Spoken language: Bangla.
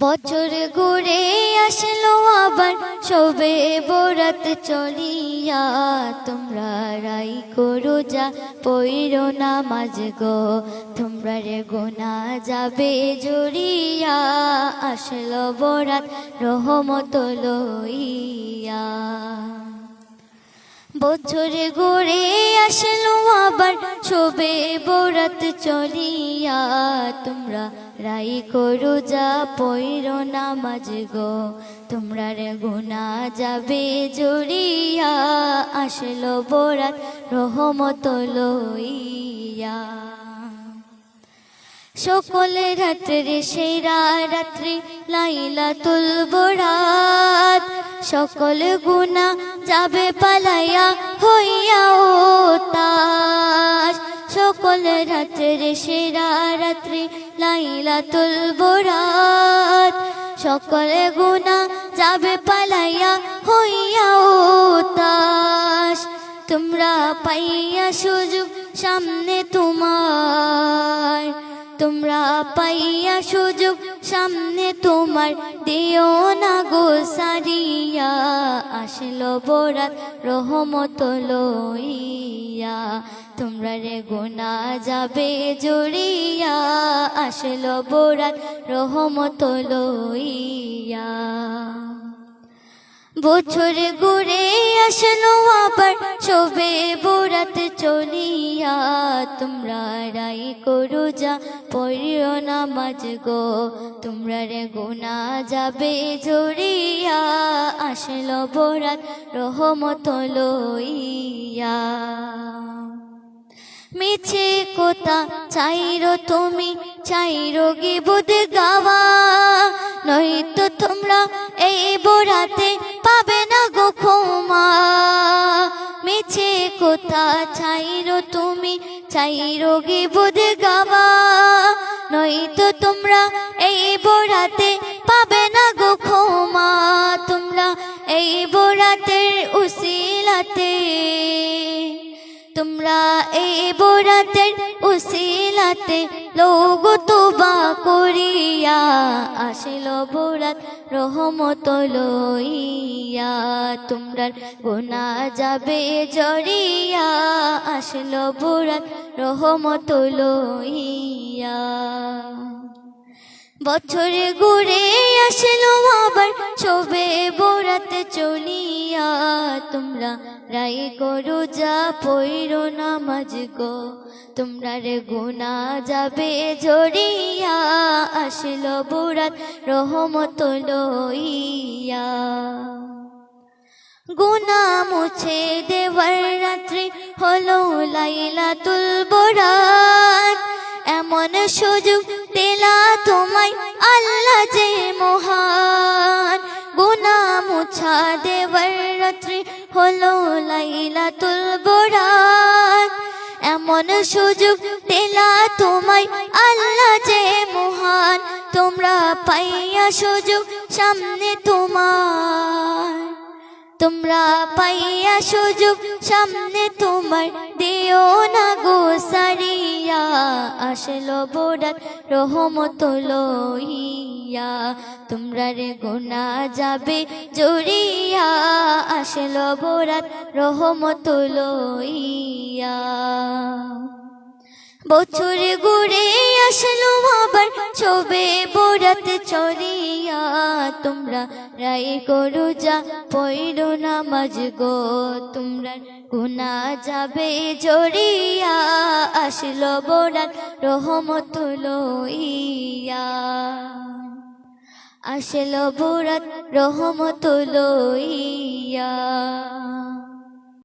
বছর ঘুরে আসলো আবার সবে বরাত চলিয়া। তোমরা রাই করো যা পৈরো নামাজ গো। তোমরা রে গোনা যাবে জড়িয়া। আসলো বরাত রহমত লইয়া। বছরে ঘুরে আসলো আবার শোবে বরাত চলিয়া তোমরা রাই করো যা পৈর নামাজ গো। তোমরা রে গুনা যাবে জড়িয়া। আসলো বরাত রহমত লইয়া। সকলে রাত্রে সেরা রাত্রি লাইলা তুলবরাত সকল গুণা যাবে পালাইয়া হইয়া ও তাস। সকল রাত্রে সেরা রাত্রি লাইলা তুলবরাত সকল গুণা যাবে পালাইয়া হইয়া ও তাস। তোমরা পাইয়া সুযোগ সামনে তোমরা। পাইয়া সুযোগ, সামনে তোমার দিও না গো সারিয়া। আসল বরাত রহমত লইয়া, তোমরা রে গোনা যাবে জড়িয়া। আসল বরাত রহমত লইয়া। বছরে ঘুরে আসলো আবার, শোবে বোরাত চলিয়া। তোমরা রাই করো যা, পড়িও নামাজ গো। তোমরা রে গোনা যাবে জড়িয়া আসলো বোরাত রহমত লইয়া। মিছে কোথা চাইরো তুমি, চাইরো গিবুদ গাওয়া। নয়তো তোমরা এই কোথা চাইরো তুমি, চাইরো গিবুদ গাওয়া নয়তো তোমরা এই বোড়াতে পাবে না গো ক্ষমা। তোমরা এই বোরাতের উসিলাতে। তোমরা এই বোরাতের উসিলাতে লোগ তোবা করিয়া আসিল বোরাত রহমত লইয়া। তোমরা গোনা যাবে জড়িয়া আসিল বোরাত রহমত লইয়া। বছরে ঘুরে আসলো আবার, শোবে বোরাতে চলিয়া। তোমরা রাই করো, যা পৈরো নামাজ গো। তোমরা রে গুনা যাবে জড়িয়া। আসলো বোরাত রহমত লইয়া। গুনা মুছে দেওয়ার রাত্রি হলো লাইলা তুলবরাত এমন সুযোগ দিলা তোমায় আল্লাহ যে মহান গুনা মুছা দেওয়ার রাত্রি হলো লাইলা তুলবরাত এমন সুযোগ দিলা তোমায় আল্লাহ যে মহান, তোমরা পাইয়া সুযোগ সামনে তোমার। তোমরা পাইয়া সুযোগ, সামনে তোমার দিও না গো সারিয়া। আসলো বোরাত রহমত লইয়া, তোমরা রে গোনা যাবে জড়িয়া আসলো বোরাত রহমত লইয়া। বছর ঘুরে আসলো আবার ছবে বোরাতে চড়িয়া তোমরা রাই করো, যা পৈরো নামাজ গো। তোমরা গুনা যাবে জড়িয়া আসলো বোরা রহমত লইয়া। আসলো বোরাত রহমত লইয়া।